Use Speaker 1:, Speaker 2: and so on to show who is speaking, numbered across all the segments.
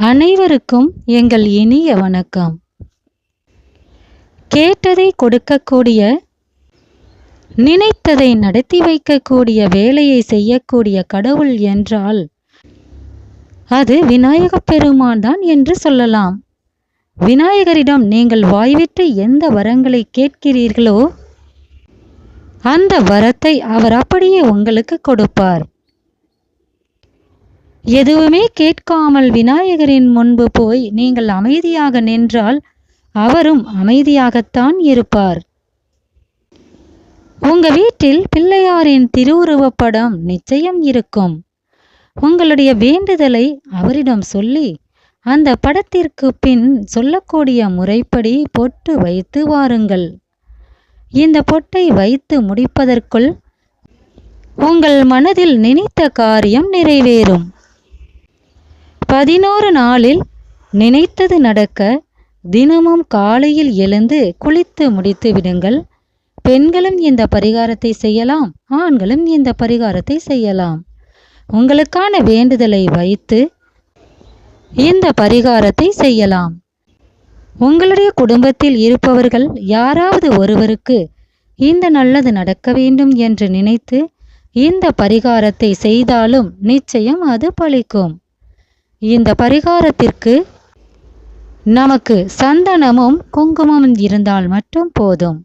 Speaker 1: அனைவருக்கும் எங்கள் இனிய வணக்கம். கேட்டதை கொடுக்கக்கூடிய நினைத்ததை நடத்தி வைக்கக்கூடிய வேலையை செய்யக்கூடிய கடவுள் என்றால் அது விநாயகப் பெருமான் தான் என்று சொல்லலாம். விநாயகரிடம் நீங்கள் வாய்விட்டு எந்த வரங்களை கேட்கிறீர்களோ அந்த வரத்தை அவர் அப்படியே உங்களுக்கு கொடுப்பார். எதுவுமே கேட்காமல் விநாயகரின் முன்பு போய் நீங்கள் அமைதியாக நின்றால் அவரும் அமைதியாகத்தான் இருப்பார். உங்க வீட்டில் பிள்ளையாரின் திருவுருவப்படம் நிச்சயம் இருக்கும். உங்களுடைய வேண்டுதலை அவரிடம் சொல்லி அந்த படத்திற்கு பின் சொல்லக்கூடிய முறைப்படி பொட்டு வைத்து வாருங்கள். இந்த பொட்டை வைத்து முடிப்பதற்குள் உங்கள் மனதில் நினைத்த காரியம் நிறைவேறும். பதினோரு நாளில் நினைத்தது நடக்க தினமும் காலையில் எழுந்து குளித்து முடித்து விடுங்கள். பெண்களும் இந்த பரிகாரத்தை செய்யலாம் ஆண்களும் இந்த பரிகாரத்தை செய்யலாம். உங்களுக்கான வேண்டுதலை வைத்து இந்த பரிகாரத்தை செய்யலாம். உங்களுடைய குடும்பத்தில் இருப்பவர்கள் யாராவது ஒருவருக்கு இந்த நல்லது நடக்க வேண்டும் என்று நினைத்து இந்த பரிகாரத்தை செய்தாலும் நிச்சயம் அது பலிக்கும் இந்த பரிகாரத்திற்கு நமக்கு சந்தனமும் குங்குமம் இருந்தால் மட்டும் போதும்.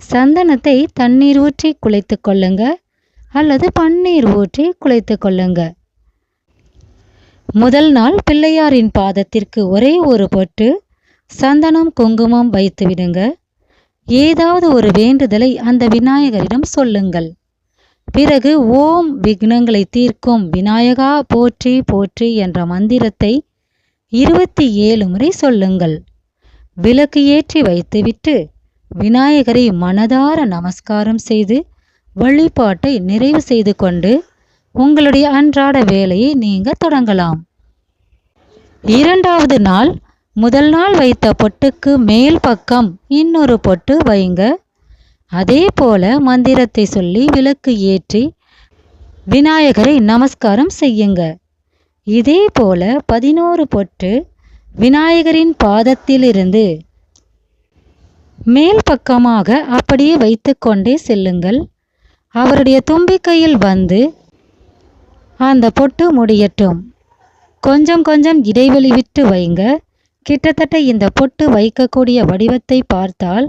Speaker 1: சந்தனத்தை தண்ணீர் ஊற்றி குளித்து கொள்ளுங்க அல்லது பன்னீர் ஊற்றி குளித்து கொள்ளுங்க. முதல் நாள் பிள்ளையாரின் பாதத்திற்கு ஒரே ஒரு பொட்டு சந்தனம் குங்குமம் வைத்து விடுங்க ஏதாவது ஒரு வேண்டுதலை அந்த விநாயகரிடம் சொல்லுங்கள். பிறகு ஓம் விக்னங்களை தீர்க்கும். விநாயகா போற்றி போற்றி என்ற மந்திரத்தை இருபத்தி ஏழு முறை சொல்லுங்கள். விளக்கு ஏற்றி வைத்துவிட்டு விநாயகரை மனதார நமஸ்காரம் செய்து வழிபாட்டை நிறைவு செய்து கொண்டு உங்களுடைய அன்றாட வேலையை நீங்க தொடங்கலாம். இரண்டாவது நாள் முதல் நாள் வைத்த பொட்டுக்கு மேல் பக்கம் இன்னொரு பொட்டு வைங்க. அதே போல மந்திரத்தை சொல்லி விளக்கு ஏற்றி விநாயகரை நமஸ்காரம் செய்யுங்க. இதே போல பதினோரு பொட்டு விநாயகரின் பாதத்திலிருந்து மேல் பக்கமாக அப்படியே வைத்து கொண்டே செல்லுங்கள். அவருடைய தும்பிக்கையில் வந்து அந்த பொட்டு முடியட்டும். கொஞ்சம் கொஞ்சம் இடைவெளி விட்டு வைங்க. கிட்டத்தட்ட இந்த பொட்டு வைக்கக்கூடிய வடிவத்தை பார்த்தால்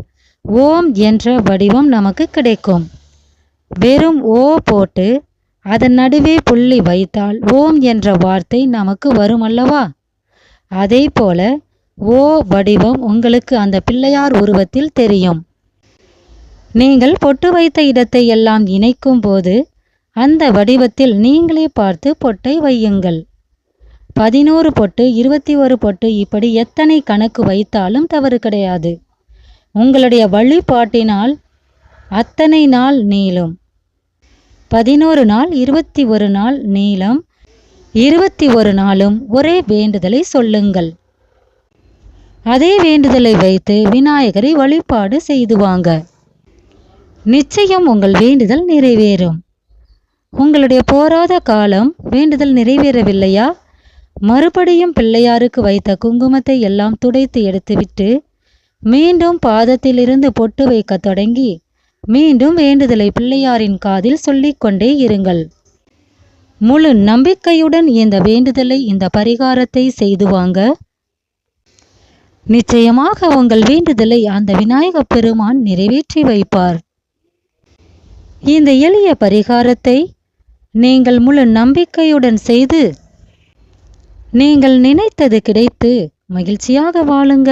Speaker 1: ஓம் என்ற வடிவம் நமக்கு கிடைக்கும். வெறும் ஓ போட்டு அதன் நடுவே புள்ளி வைத்தால் ஓம் என்ற வார்த்தை நமக்கு வரும் அல்லவா? அதே போல ஓ வடிவம் உங்களுக்கு அந்த பிள்ளையார் உருவத்தில் தெரியும். நீங்கள் பொட்டு வைத்த இடத்தை எல்லாம் இணைக்கும் போது அந்த வடிவத்தில் நீங்களே பார்த்து பொட்டை வையுங்கள். பதினோரு பொட்டு இருபத்தி ஒரு பொட்டு இப்படி எத்தனை கணக்கு வைத்தாலும் தவறு கிடையாது. உங்களுடைய வழிபாட்டினால் அத்தனை நாள் நீளும். பதினோரு நாள் இருபத்தி ஒரு நாள் நீளம். இருபத்தி ஒரு நாளும் ஒரே வேண்டுதலை சொல்லுங்கள். அதே வேண்டுதலை வைத்து விநாயகரை வழிபாடு செய்து வாங்க. நிச்சயம் உங்கள் வேண்டுதல் நிறைவேறும். உங்களுடைய போராத காலம் வேண்டுதல் நிறைவேறவில்லையா? மறுபடியும் பிள்ளையாருக்கு வைத்த குங்குமத்தை எல்லாம் துடைத்து எடுத்துவிட்டு மீண்டும் பாதத்திலிருந்து பொட்டு வைக்க தொடங்கி மீண்டும் வேண்டுதலை பிள்ளையாரின் காதில் சொல்லிக்கொண்டே இருங்கள். முழு நம்பிக்கையுடன் இந்த வேண்டுதலை இந்த பரிகாரத்தை செய்து வாங்க. நிச்சயமாக உங்கள் வேண்டுதலை அந்த விநாயக பெருமான் நிறைவேற்றி வைப்பார். இந்த எளிய பரிகாரத்தை நீங்கள் முழு நம்பிக்கையுடன் செய்து நீங்கள் நினைத்தது கிடைத்து மகிழ்ச்சியாக வாழுங்க.